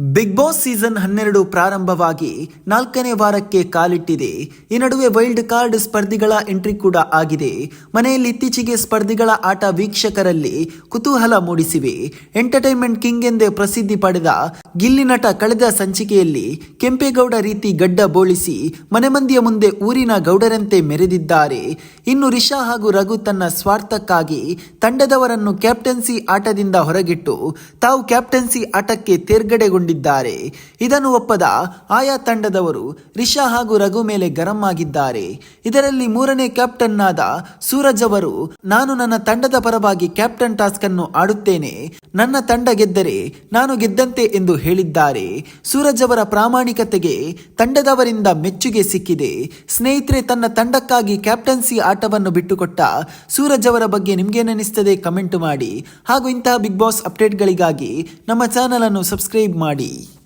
Big boss season ಹನ್ನೆರಡು ಪ್ರಾರಂಭವಾಗಿ ನಾಲ್ಕನೇ ವಾರಕ್ಕೆ ಕಾಲಿಟ್ಟಿದೆ. ಈ ನಡುವೆ ವೈಲ್ಡ್ ಕಾರ್ಡ್ ಸ್ಪರ್ಧಿಗಳ ಎಂಟ್ರಿ ಕೂಡ ಆಗಿದೆ. ಮನೆಯಲ್ಲಿ ಇತ್ತೀಚೆಗೆ ಸ್ಪರ್ಧಿಗಳ ಆಟ ವೀಕ್ಷಕರಲ್ಲಿ ಕುತೂಹಲ ಮೂಡಿಸಿವೆ. ಎಂಟರ್ಟೈನ್ಮೆಂಟ್ ಕಿಂಗ್ ಎಂದೇ ಪ್ರಸಿದ್ಧಿ ಪಡೆದ ಗಿಲ್ಲಿ ನಟ ಕಳೆದ ಸಂಚಿಕೆಯಲ್ಲಿ ಕೆಂಪೇಗೌಡ ರೀತಿ ಗಡ್ಡ ಬೋಳಿಸಿ ಮನೆ ಮಂದಿಯ ಮುಂದೆ ಊರಿನ ಗೌಡರಂತೆ ಮೆರೆದಿದ್ದಾರೆ. ಇನ್ನು ರಿಷಾ ಹಾಗೂ ರಘು ತನ್ನ ಸ್ವಾರ್ಥಕ್ಕಾಗಿ ತಂಡದವರನ್ನು ಕ್ಯಾಪ್ಟನ್ಸಿ ಆಟದಿಂದ ಹೊರಗಿಟ್ಟು ತಾವು ಕ್ಯಾಪ್ಟನ್ಸಿ ಆಟಕ್ಕೆ ತೇರ್ಗಡೆಗೊಂಡಿದ್ದಾರೆ ಇದನ್ನು ಒಪ್ಪದ ಆಯಾ ತಂಡದವರು ರಿಷಾ ಹಾಗೂ ರಘು ಮೇಲೆ ಗರಂ ಆಗಿದ್ದಾರೆ. ಇದರಲ್ಲಿ ಮೂರನೇ ಕ್ಯಾಪ್ಟನ್ ಆದ ಸೂರಜ್ ಅವರು, ನಾನು ನನ್ನ ತಂಡದ ಪರವಾಗಿ ಕ್ಯಾಪ್ಟನ್ ಟಾಸ್ಕ್ ಅನ್ನು ಆಡುತ್ತೇನೆ. ನನ್ನ ತಂಡ ಗೆದ್ದರೆ ನಾನು ಗೆದ್ದಂತೆ ಎಂದು ಹೇಳಿದ್ದಾರೆ. ಸೂರಜ್ ಅವರ ಪ್ರಾಮಾಣಿಕತೆಗೆ ತಂಡದವರಿಂದ ಮೆಚ್ಚುಗೆ ಸಿಕ್ಕಿದೆ. ಸ್ನೇಹಿತರೆ, ತನ್ನ ತಂಡಕ್ಕಾಗಿ ಕ್ಯಾಪ್ಟನ್ಸಿ ಆಟವನ್ನು ಬಿಟ್ಟುಕೊಟ್ಟ ಸೂರಜ್ ಅವರ ಬಗ್ಗೆ ನಿಮ್ಗೇನಿಸ್ತದೆ ಕಮೆಂಟ್ ಮಾಡಿ. ಹಾಗೂ ಇಂತಹ ಬಿಗ್ ಬಾಸ್ ಅಪ್ಡೇಟ್ಗಳಿಗಾಗಿ ನಮ್ಮ ಚಾನಲ್ ಅನ್ನು ಸಬ್ಸ್ಕ್ರೈಬ್ ಮಾಡಿ. body